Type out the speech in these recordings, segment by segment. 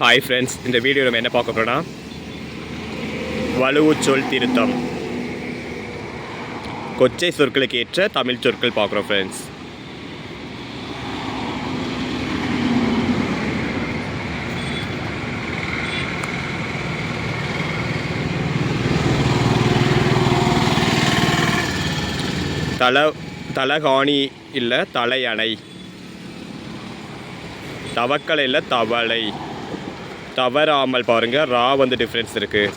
Hi friends இந்த video நம்ம என்ன பார்க்க போகிறோம்னா வலுவு சொல் திருத்தம். கொச்சை சொற்களுக்கு ஏற்ற தமிழ் சொற்கள் பார்க்குறோம் ஃப்ரெண்ட்ஸ் தல தலகாணி இல்லை தலையணை தவக்கலை இல்லை தவளை. தவறாமல் பாருங்கள் ரா வந்து டிஃப்ரென்ஸ் இருக்குது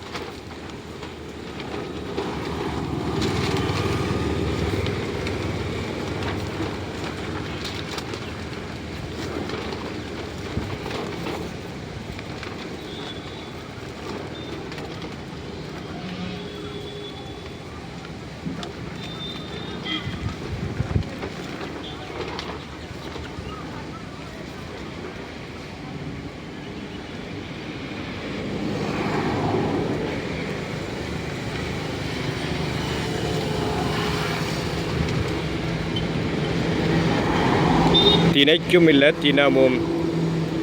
தினைக்கும் இல்லை தினமும்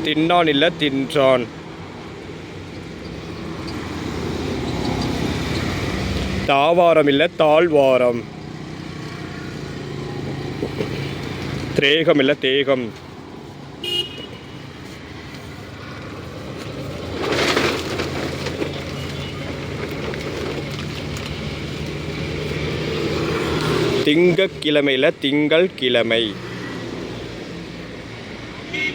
தின்னான் இல்லை தின்றான். தாவாரம் இல்லை தாழ்வாரம். திரேகம் இல்லை தேகம். திங்கக்கிழமையில் திங்கள் கிழமை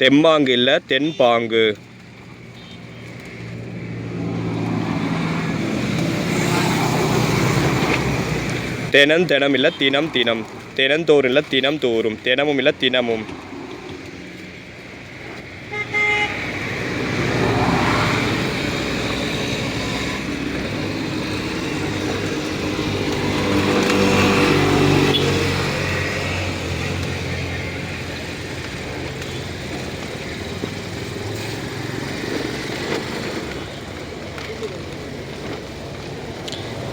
தெம்பாங்கு இல்லை தென்பாங்கு. தினம் தினம் இல்லை தினம் தினம். தினந்தோறும் இல்லை தினம் தோறும். தினமும் இல்லை தினமும்.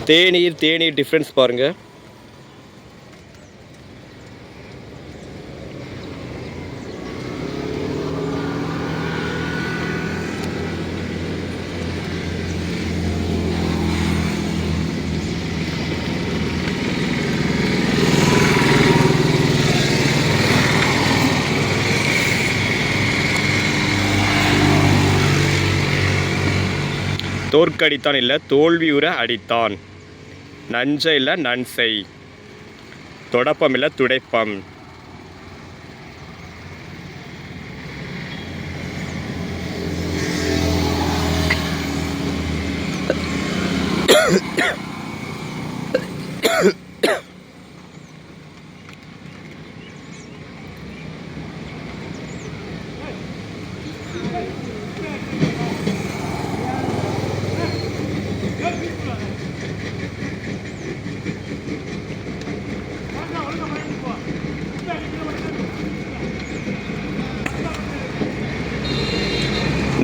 தேநீர் தேநீர் டிஃப்ரென்ஸ் பாருங்க. தோற்கடித்தான் இல்லை தோல்வியுற அடித்தான். நஞ்ச இல்லை நன்சை தொடப்பம் இல்லை துடைப்பம்.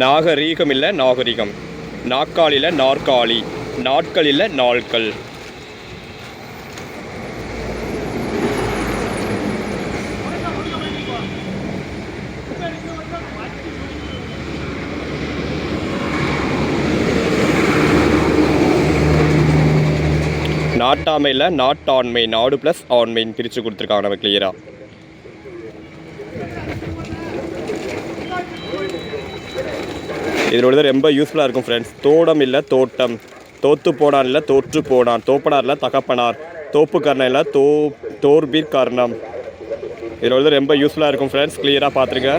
நாகரீகம் இல்லை நாகரிகம். நாக்காளியில் நாற்காலி நாட்களில் நாட்கள் நாட்டாமையில் நாட்டாண்மை நாடு ப்ளஸ் ஆண்மைன்னு பிரித்து கொடுத்துருக்காங்க நம்ம கிளியராக இதனோட தான் ரொம்ப யூஸ்ஃபுல்லாக இருக்கும் ஃப்ரெண்ட்ஸ் தோடம் இல்லை தோட்டம். தோத்து போனான் இல்லை தோற்று போனான் தோப்பனார் இல்லை தகப்பனார். தோப்பு கர்ணம் இல்லை தோ தோர்பீர் கர்ணம் இதனோட ரொம்ப யூஸ்ஃபுல்லாக இருக்கும் ஃப்ரெண்ட்ஸ் கிளியராக பார்த்துருங்க.